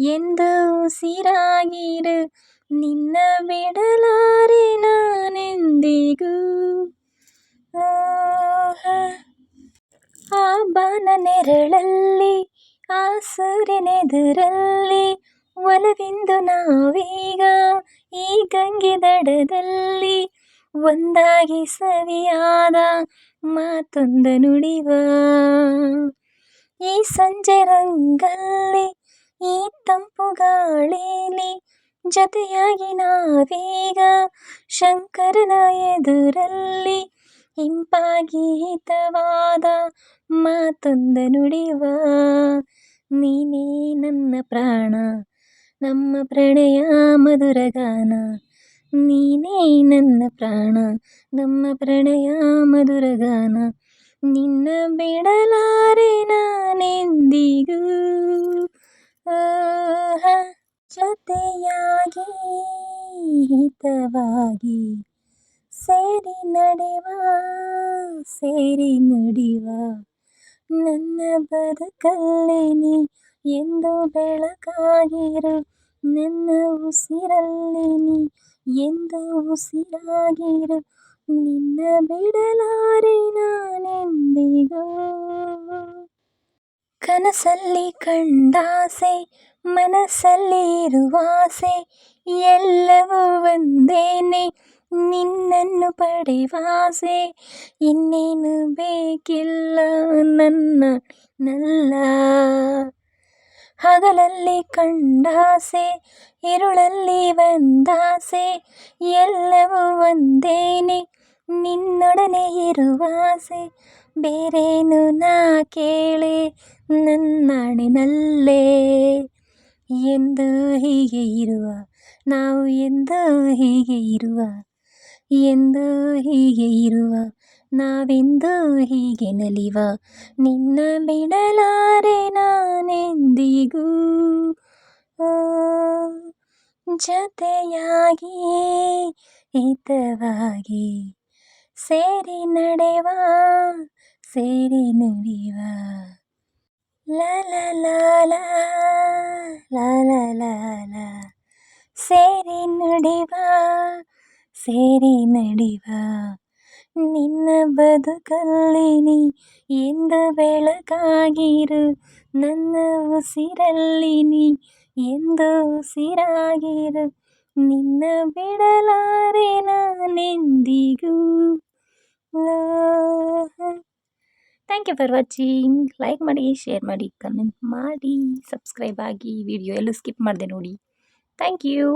ಎಂದು ಉಸಿರಾಗಿರು ನಿನ್ನ ಬಿಡಲಾರೆ ನಾನೆಂದಿಗೂ ಆ ಬಾನ ನೆರಳಲ್ಲಿ ಆ ಸೂರ್ಯನೆದುರಲ್ಲಿ ಒಲವಿಂದು ನಾವೀಗ ಈ ಗಂಗೆ ದಡದಲ್ಲಿ ಒಂದಾಗಿ ಸವಿಯಾದ ಮಾತೊಂದ ನುಡಿವ ಈ ಸಂಜೆ ರಂಗಲ್ಲಿ ಈ ತಂಪು ಗಾಳಿಲಿ ಜೊತೆಯಾಗಿ ನಾವೀಗ ಶಂಕರನ ಎದುರಲ್ಲಿ ಇಂಪಾಗಿ ಹಿತವಾದ ಮಾತೊಂದ ನುಡಿವ ನೀನೇ ನನ್ನ ಪ್ರಾಣ, ನಮ್ಮ ಪ್ರಣಯ ಮಧುರ ಗಾನ ನೀನೇ ನನ್ನ ಪ್ರಾಣ, ನಮ್ಮ ಪ್ರಣಯ ಮಧುರ ಗಾನ ನಿನ್ನ ಬಿಡಲಾರೆ ಹಿತವಾಗಿ ಸೇರಿ ನಡೆವ, ಸೇರಿ ನುಡಿವ. ನನ್ನ ಬದುಕಲ್ಲಿ ನೀ ಎಂದು ಬೆಳಕಾಗಿರು, ನನ್ನ ಉಸಿರಲ್ಲಿ ನೀ ಎಂದು ಉಸಿರಾಗಿರು. ನಿನ್ನ ಬಿಡಲಾರೆ ನಾನೆಂದಿಗೂ? ಕನಸಲ್ಲಿ ಕಂಡಾಸೆ, ಮನಸ್ಸಲ್ಲಿ ಇರುವಾಸೆ ಎಲ್ಲವೂ ಒಂದೇನೆ ನಿನ್ನನ್ನು ಪಡೆವಾಸೆ ಇನ್ನೇನು ಬೇಕಿಲ್ಲ ನನ್ನ ನಲ್ಲ ಹಗಲಲ್ಲಿ ಕಂಡಾಸೆ ഇരുളല്ലി വന്താസെ എല്ലവൂ വന്ദേനെ നിന്നൊടനെ ഇരുവാസെ ಬೇರೇನು ನಾ ಕೇಳೆ ನನ್ನಾಣೆ ಎಂದು ಹೀಗೆ ಇರುವ ನಾವು ಎಂದು ಹೀಗೆ ಇರುವ ಎಂದು ಹೀಗೆ ಇರುವ, ನಾವೆಂದು ಹೀಗೆ ನಲಿವ? ನಿನ್ನ ಬಿಡಲಾರೆ ನಾನೆಂದಿಗೂ? ಜತೆಯಾಗಿ ಹಿತವಾಗಿ ಸೇರಿ ನಡೆವ, ಸೇರಿ ನುಡಿವ. ಲಲಲಾಲ ಲಲಲಾಲ ಸೇರಿ ನುಡಿ ಸೇರಿ ನಡಿವ. ನಿನ್ನ ಬದುಕಲ್ಲಿ ನೀ ಎಂದು ಬೆಳಕಾಗಿರು. ನನ್ನ ಉಸಿರಲ್ಲಿ ನೀ ಎಂದು ಉಸಿರಾಗಿರು. ನಿನ್ನ ಬಿಡಲಾರೆ ನಾನೆಂದಿಗೂ thank you for watching like ಮಾಡಿ ಶೇರ್ ಮಾಡಿ ಕಮೆಂಟ್ ಮಾಡಿ ಸಬ್ಸ್ಕ್ರೈಬ್ ಆಗಿ ವಿಡಿಯೋ ಎಲ್ಲೂ ಸ್ಕಿಪ್ ಮಾಡಿದೆ ನೋಡಿ. Thank you